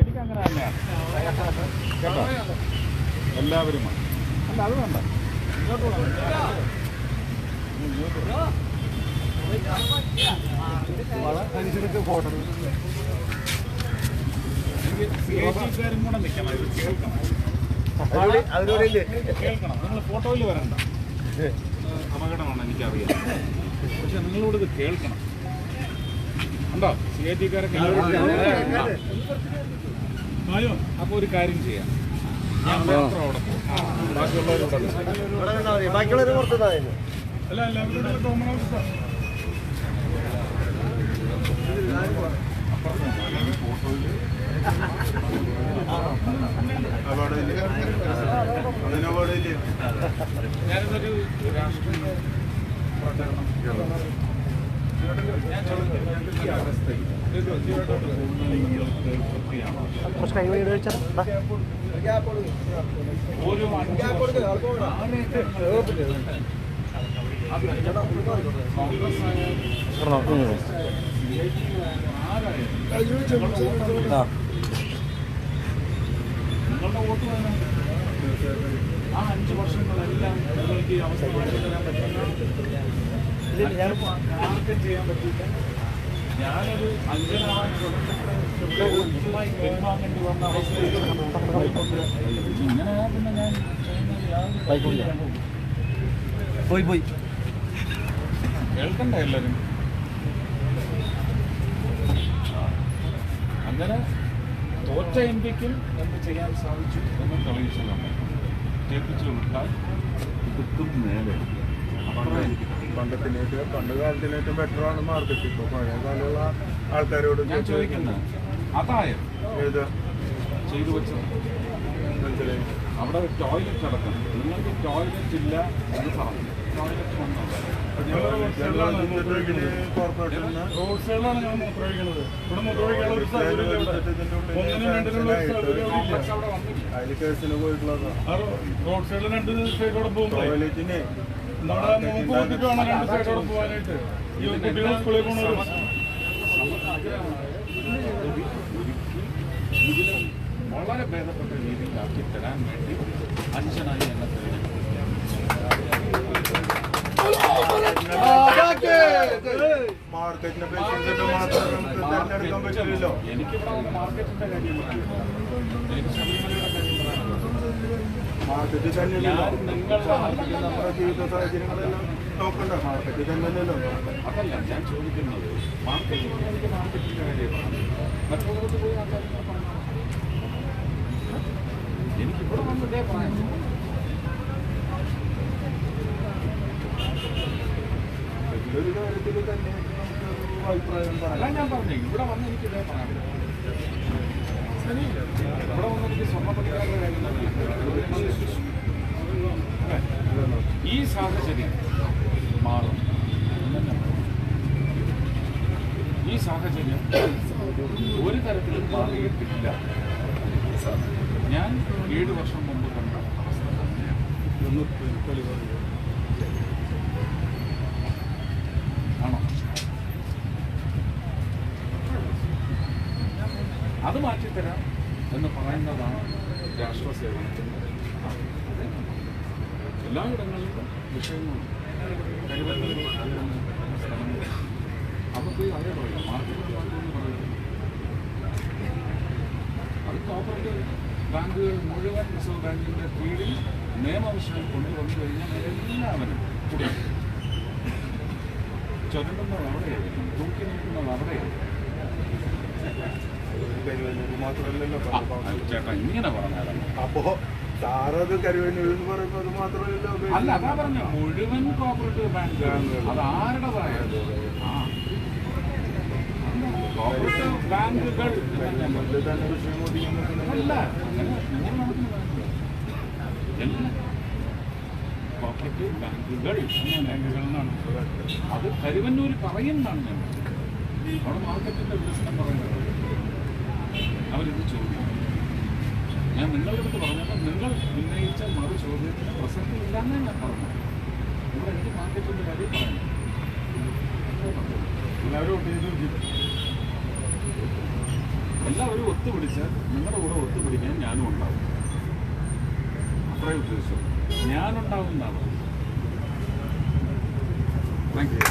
എനിക്ക് അങ്ങനെ തന്നെയാണ് കേട്ടോ എല്ലാവരും അല്ല അത് വേണ്ട അനുസരിച്ച് കൂടെ നിൽക്കണം ഇത് കേൾക്കണം കേൾക്കണം നിങ്ങൾ ഫോട്ടോയിൽ വരണ്ട അപകടമാണ് എനിക്കറിയാം. പക്ഷെ നിങ്ങളോട് ഇത് കേൾക്കണം. ഉണ്ടോ? സി ഐ ടിക്കാരൊക്കെ ആയോ അപ്പോൾ ഒരു കാര്യം ചെയ്യാം. ഞാൻ മാത്രം അവിടെ പോകും ബാക്കിയുള്ളവരോട് ബാക്കിയുള്ളവർ പുറത്തുനിന്നാ അല്ല അല്ല അവരുടെ കോമൺ ഫോട്ടോയിൽ ഞാനിതൊരു രാഷ്ട്രീയ പ്രചരണം. കുറച്ച് കൈ ആരായാലും ആ നിങ്ങളുടെ വോട്ട് വേണം ആ അഞ്ച് വർഷങ്ങളെല്ലാം നിങ്ങൾക്ക് ഈ അവസ്ഥ മാറ്റി തരാൻ പറ്റില്ല വന്ന. പോയി പോയി. കേൾക്കണ്ട എല്ലാവരും അങ്ങനെ തോറ്റ എം പിക്കും എന്ത് ചെയ്യാൻ സാധിച്ചു എന്ന് തെളിയിച്ചു നമ്മൾ ജയിപ്പിച്ചു നേരെ. ഇതുക്കും മേലെ പണ്ടത്തിനേറ്റ് പണ്ട് കാലത്തിനേറ്റവും ബെറ്റർ ആണ് മാർക്കറ്റ് ഇപ്പൊ പഴയ കാലമുള്ള ആൾക്കാരോട് ഞാൻ ചോദിക്കുന്നത് അതായത് ഏത്? ചെയ്തു വെച്ചത്. മനസ്സിലായി. അവിടെ ടോയ്ലറ്റ് അടക്കം നിങ്ങൾക്ക് ടോയ്ലറ്റ് ഇല്ല എന്ന് പറഞ്ഞു. ടോയ്ലറ്റ് വന്നു കോർപ്പറേഷന് റോഡ് സൈഡിലാണ് ഞാൻ മൂത്രമൊഴിക്കുന്നത് ഇവിടെ മൂത്രമൊഴിക്കാനുള്ള ഒരു സൗകര്യം ഒന്നിനും രണ്ടിനുള്ള സൗകര്യം റോഡ് സൈഡിൽ രണ്ട് സൈഡോടെ പോകുമ്പോഴേ. വളരെ ഭേദപ്പെട്ട രീതിയിലാക്കി തരാൻ വേണ്ടി അഞ്ചനായി എന്നെ മാർക്കറ്റിനെ പേഷ്യൻസിന്റെ മാത്രം തിരഞ്ഞെടുക്കാൻ പറ്റില്ലല്ലോ. എനിക്കിവിടെ മാർക്കറ്റിന്റെ കാര്യം. മാർക്കറ്റിൽ തന്നെയല്ലോ നമ്മുടെ ജീവിത സാഹചര്യങ്ങളെല്ലാം നോക്കണ്ട. മാർക്കറ്റിൽ തന്നെയല്ലോ അതല്ല ഞാൻ ചോദിക്കുന്നത് മാർക്കറ്റിൽ മറ്റുള്ളവർക്ക് പോയി. എനിക്കിവിടെ പറയാനുള്ളൂ ഒരു കാര്യത്തിൽ തന്നെ നമുക്ക് ഒരു അഭിപ്രായം പറയാം. ഞാൻ പറഞ്ഞു ഇവിടെ വന്ന് എനിക്ക് ഇതേ പറയാനുള്ളൂ ഇവിടെ വന്ന് എനിക്ക് സ്വർണപ്പണിക്കാരുടെ സാഹചര്യം. മാറും. ഈ സാഹചര്യം ഒരു തരത്തിലും മാറിയിട്ടില്ല ഞാൻ ഏഴ് വർഷം മുമ്പ് കണ്ട ആണോ? അത് മാറ്റിത്തരാം എന്ന് പറയുന്നതാണ് രാഷ്ട്ര സേവനത്തിന്റെ എല്ലായിടങ്ങളിലും കരുവന്നൂർ സ്ഥലങ്ങൾ അവർക്ക് അതേ പറയാം മാർക്കറ്റ് പറയുന്നത് അത് ബാങ്കുകൾ മുഴുവൻ റിസർവ് ബാങ്കിന്റെ കീഴിൽ നിയമാവശ്യം കൊണ്ടുവന്നു കഴിഞ്ഞാൽ എല്ലാവരും കുടുങ്ങും ചുരണ്ടുന്നത് അവിടെയാണ് തൂക്കി നിൽക്കുന്നത് ആ, ചേട്ടാ ഇങ്ങനെ പറഞ്ഞാലാണ് അപ്പോ സാറത് കരുവന്നൂർ എന്ന് പറയുമ്പോ അത് മാത്രമല്ലല്ലോ അല്ല അതാ പറഞ്ഞു മുഴുവൻ കോപ്പറേറ്റീവ് ബാങ്ക് അത് ആരുടേതായത് കോപ്പറേറ്റീവ് ബാങ്കുകൾ അല്ല കോപ്പറേറ്റീവ് ബാങ്കുകൾ. ബാങ്കുകൾ എന്നാണ് അത് കരുവന്നൂർ പറയുന്നതാണ് ഞാൻ. അവിടെ മാർക്കറ്റിന്റെ വികസനം പറയുന്നത്. അവരിത് ചോദിക്കും ഞാൻ നിങ്ങളുടെ അടുത്ത് പറഞ്ഞപ്പോൾ നിങ്ങൾ ഉന്നയിച്ച മറു ചോദ്യത്തിന് പ്രസക്തി ഇല്ലാന്നേ ഞാൻ പറഞ്ഞു. ഇവിടെ എനിക്ക് മാർക്കറ്റിന്റെ കാര്യം പറഞ്ഞു എല്ലാവരും ഒത്തുപിടിച്ചാൽ നിങ്ങളുടെ കൂടെ ഒത്തുപിടിക്കാൻ ഞാനും ഉണ്ടാവും. അത്രേ ഉദ്ദേശം ഞാനുണ്ടാവും എന്നാണ്. Thank you